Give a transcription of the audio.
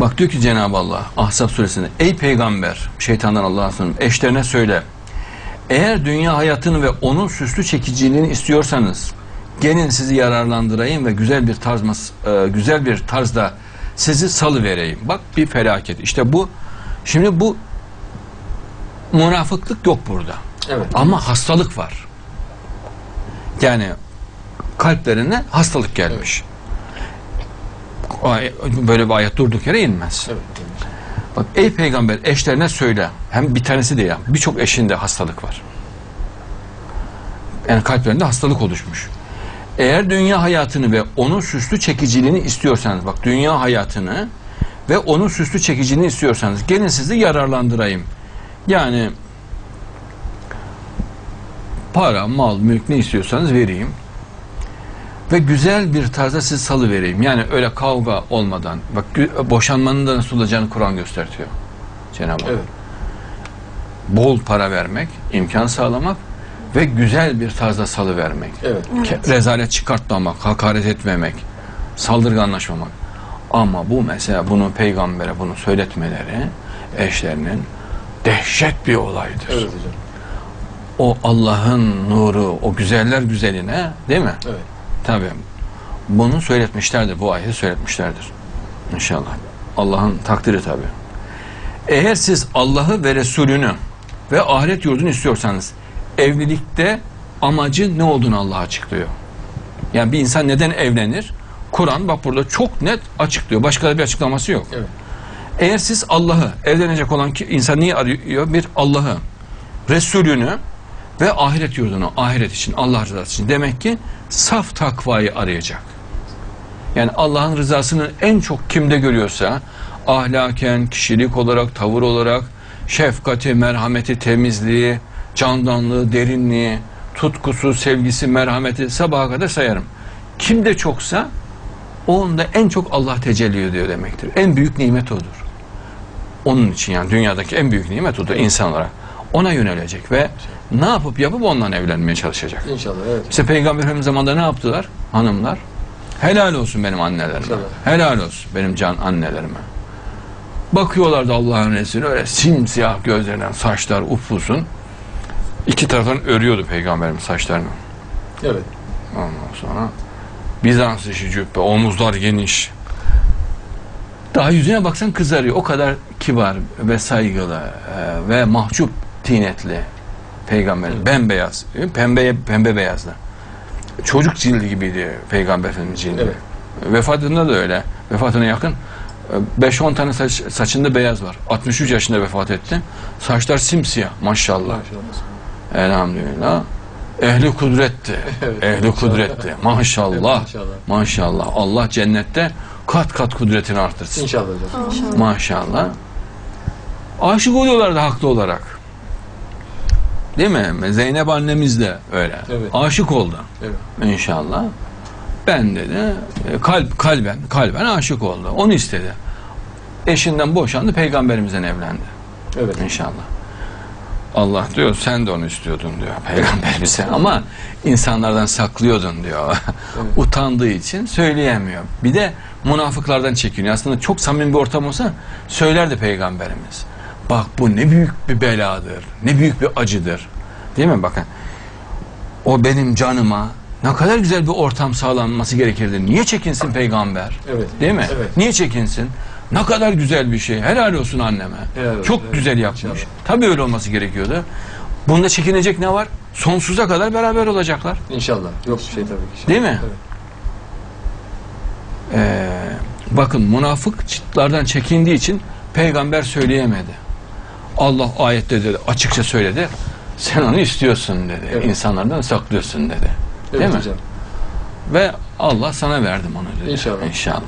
Bak diyor ki Cenab-ı Allah Ahzab suresinde ey peygamber şeytandan Allah'a sığınırım eşlerine söyle eğer dünya hayatını ve onun süslü çekiciliğini istiyorsanız gelin sizi yararlandırayım ve güzel bir tarz e, güzel bir tarzda sizi salı vereyim. Bak bir felaket. İşte bu şimdi bu münafıklık yok burada. Evet. Ama hastalık var. Yani kalplerine hastalık gelmiş. Ay- Böyle bir ayet durduk yere inmez. Evet. Bak ey peygamber eşlerine söyle. Hem bir tanesi de ya birçok eşinde hastalık var. Yani kalplerinde hastalık oluşmuş. Eğer dünya hayatını ve onun süslü çekiciliğini istiyorsanız bak dünya hayatını ve onun süslü çekiciliğini istiyorsanız gelin sizi yararlandırayım. Yani para, mal, mülk ne istiyorsanız vereyim. Ve güzel bir tarzda sizi salı vereyim. Yani öyle kavga olmadan. Bak boşanmanın da nasıl olacağını Kur'an göstertiyor. Cenab-ı Hak. Evet. Bol para vermek, imkan sağlamak ve güzel bir tarzda salı vermek. Evet. Ke- Rezalet çıkartmamak, hakaret etmemek, saldırganlaşmamak. Ama bu mesela bunu peygambere bunu söyletmeleri eşlerinin dehşet bir olaydır. Evet hocam. O Allah'ın nuru, o güzeller güzeline değil mi? Evet. Tabii. Bunu söyletmişlerdir, bu ayeti söyletmişlerdir. İnşallah. Allah'ın takdiri tabii. Eğer siz Allah'ı ve Resulünü ve ahiret yurdunu istiyorsanız evlilikte amacı ne olduğunu Allah açıklıyor. Yani bir insan neden evlenir? Kur'an bak burada çok net açıklıyor. Başka da bir açıklaması yok. Evet. Eğer siz Allah'ı evlenecek olan ki insan niye arıyor? Bir Allah'ı, Resulünü ve ahiret yurdunu, ahiret için, Allah rızası için. Demek ki saf takvayı arayacak. Yani Allah'ın rızasını en çok kimde görüyorsa, ahlaken, kişilik olarak, tavır olarak, şefkati, merhameti, temizliği, candanlığı, derinliği, tutkusu, sevgisi, merhameti sabaha kadar sayarım. Kimde çoksa onda en çok Allah tecelli ediyor demektir. En büyük nimet odur. Onun için yani dünyadaki en büyük nimet odur insan olarak. Ona yönelecek ve ne yapıp yapıp ondan evlenmeye çalışacak. İnşallah. Evet. İşte Peygamber Efendimiz zamanında ne yaptılar hanımlar? Helal olsun benim annelerime. İnşallah. Helal olsun benim can annelerime. Bakıyorlardı Allah'ın Resulü öyle simsiyah gözlerinden saçlar upuzun. İki taraftan örüyordu Peygamberimiz saçlarını. Evet. Ondan sonra Bizans işi cübbe, omuzlar geniş. Daha yüzüne baksan kızarıyor. O kadar kibar ve saygılı e, ve mahcup tinetli peygamber. Bembeyaz. Pembe, pembe beyazdı. Çocuk cildi gibiydi peygamber efendimiz cildi. Evet. Vefatında da öyle. Vefatına yakın e, 5-10 tane saç, saçında beyaz var. 63 yaşında vefat etti. Saçlar simsiyah maşallah. Maşallah. Elhamdülillah. Ehli kudretti. Evet, Ehli maşallah. kudretti. Maşallah. İnşallah. Maşallah. Allah cennette kat kat kudretini artırsın. İnşallah hocam. Maşallah. Aşık oluyorlardı haklı olarak. Değil mi? Zeynep annemiz de öyle. Evet. Aşık oldu. Evet. İnşallah. Ben dedi e, kalp kalben kalben aşık oldu. Onu istedi. Eşinden boşandı, peygamberimizden evlendi. Evet. İnşallah. Allah diyor sen de onu istiyordun diyor peygamberimize ama insanlardan saklıyordun diyor. Utandığı için söyleyemiyor. Bir de münafıklardan çekiniyor. Aslında çok samimi bir ortam olsa söylerdi peygamberimiz. Bak bu ne büyük bir beladır. Ne büyük bir acıdır. Değil mi bakın. O benim canıma ne kadar güzel bir ortam sağlanması gerekirdi. Niye çekinsin peygamber? Evet. Değil mi? Evet. Niye çekinsin? Ne kadar güzel bir şey. Helal olsun anneme. Olsun, Çok evet. güzel yapmış. İnşallah. Tabii öyle olması gerekiyordu. Bunda çekinecek ne var? Sonsuza kadar beraber olacaklar. İnşallah. Yok bir şey tabii ki. Değil mi? Evet. Ee, bakın münafık çıtlardan çekindiği için peygamber söyleyemedi. Allah ayette dedi, açıkça söyledi. Sen onu istiyorsun dedi. Evet. İnsanlardan saklıyorsun dedi. Evet Değil mi? hocam. Ve Allah sana verdim onu dedi. İnşallah. İnşallah.